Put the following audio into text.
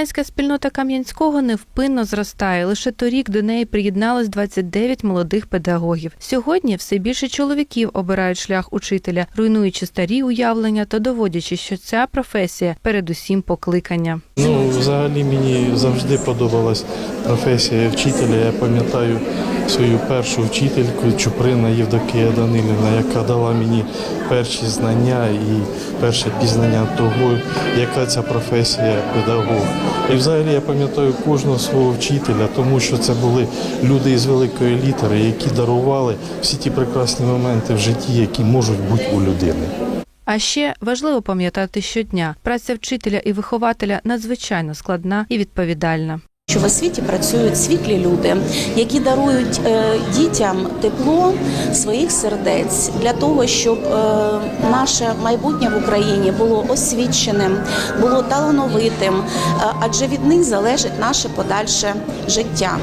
Українська спільнота Кам'янського невпинно зростає. Лише торік до неї приєдналось 29 молодих педагогів. Сьогодні все більше чоловіків обирають шлях учителя, руйнуючи старі уявлення та доводячи, що ця професія передусім покликання. Ну, взагалі мені завжди подобалась професія вчителя. Я пам'ятаю свою першу вчительку Чуприна Євдокія Данилівна, яка дала мені перші знання і перше пізнання того, яка ця професія педагог. І взагалі я пам'ятаю кожного свого вчителя, тому що це були люди із великої літери, які дарували всі ті прекрасні моменти в житті, які можуть бути у людини. А ще важливо пам'ятати щодня, праця вчителя і вихователя надзвичайно складна і відповідальна. Що в освіті працюють світлі люди, які дарують е, дітям тепло своїх сердець для того, щоб е, наше майбутнє в Україні було освіченим, було талановитим, е, адже від них залежить наше подальше життя.